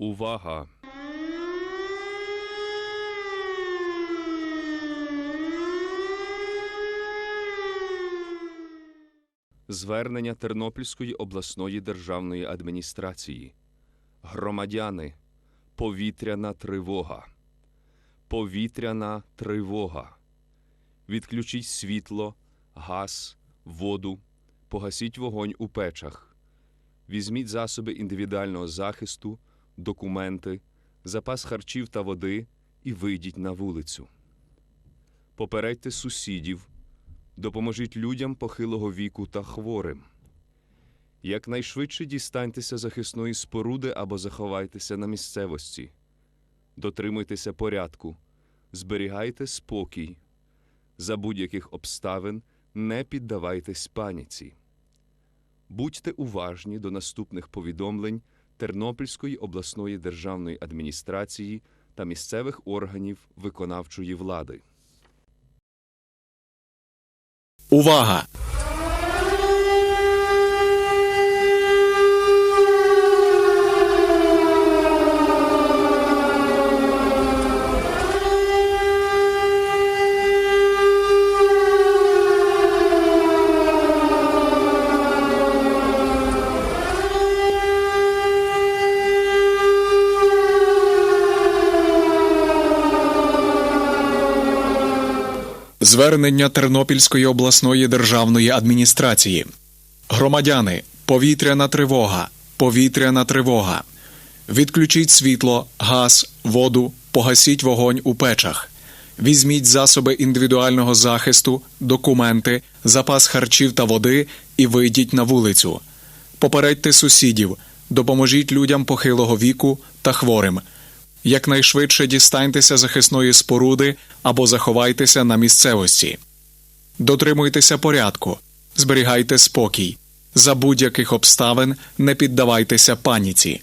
Увага! Звернення Тернопільської обласної державної адміністрації. Громадяни. Повітряна тривога. Повітряна тривога. Відключіть світло, газ, воду, погасіть вогонь у печах. Візьміть засоби індивідуального захисту, документи, запас харчів та води і вийдіть на вулицю. Попередьте сусідів, допоможіть людям похилого віку та хворим. Якнайшвидше дістаньтеся захисної споруди або заховайтеся на місцевості. Дотримуйтеся порядку, зберігайте спокій. За будь-яких обставин не піддавайтесь паніці. Будьте уважні до наступних повідомлень Тернопільської обласної державної адміністрації та місцевих органів виконавчої влади. Увага! Звернення Тернопільської обласної державної адміністрації. Громадяни, повітряна тривога, повітряна тривога. Відключіть світло, газ, воду, погасіть вогонь у печах. Візьміть засоби індивідуального захисту, документи, запас харчів та води і вийдіть на вулицю. Попередьте сусідів, допоможіть людям похилого віку та хворим. Якнайшвидше дістаньтеся захисної споруди або заховайтеся на місцевості. Дотримуйтеся порядку, зберігайте спокій. За будь-яких обставин не піддавайтеся паніці.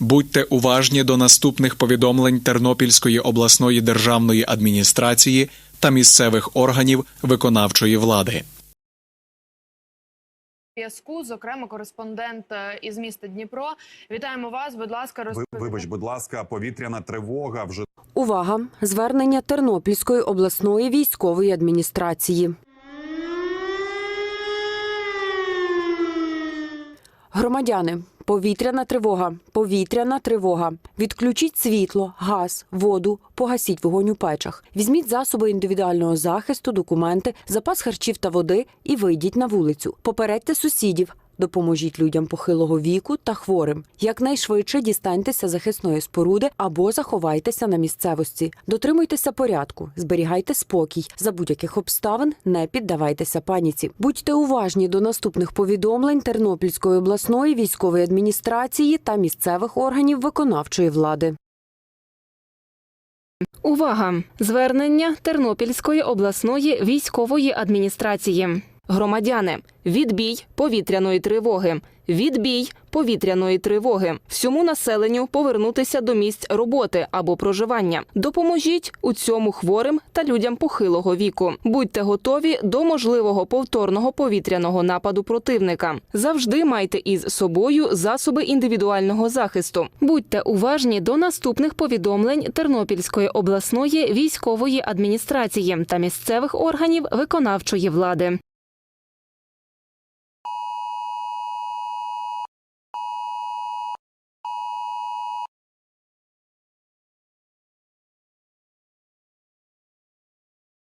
Будьте уважні до наступних повідомлень Тернопільської обласної державної адміністрації та місцевих органів виконавчої влади. Зв'язку, зокрема, кореспондент е, із міста Дніпро. Вітаємо вас. Будь ласка, Ви, розповідайте. вибач, будь ласка, повітряна тривога вже Увага! Звернення Тернопільської обласної військової адміністрації. Громадяни, повітряна тривога, повітряна тривога. Відключіть світло, газ, воду, погасіть вогонь у печах. Візьміть засоби індивідуального захисту, документи, запас харчів та води і вийдіть на вулицю. Попередьте сусідів. Допоможіть людям похилого віку та хворим. Якнайшвидше дістаньтеся захисної споруди або заховайтеся на місцевості. Дотримуйтеся порядку, зберігайте спокій. За будь-яких обставин не піддавайтеся паніці. Будьте уважні до наступних повідомлень Тернопільської обласної військової адміністрації та місцевих органів виконавчої влади. Увага! Звернення Тернопільської обласної військової адміністрації. Громадяни, відбій повітряної тривоги. Відбій повітряної тривоги. Всьому населенню повернутися до місць роботи або проживання. Допоможіть у цьому хворим та людям похилого віку. Будьте готові до можливого повторного повітряного нападу противника. Завжди майте із собою засоби індивідуального захисту. Будьте уважні до наступних повідомлень Тернопільської обласної військової адміністрації та місцевих органів виконавчої влади.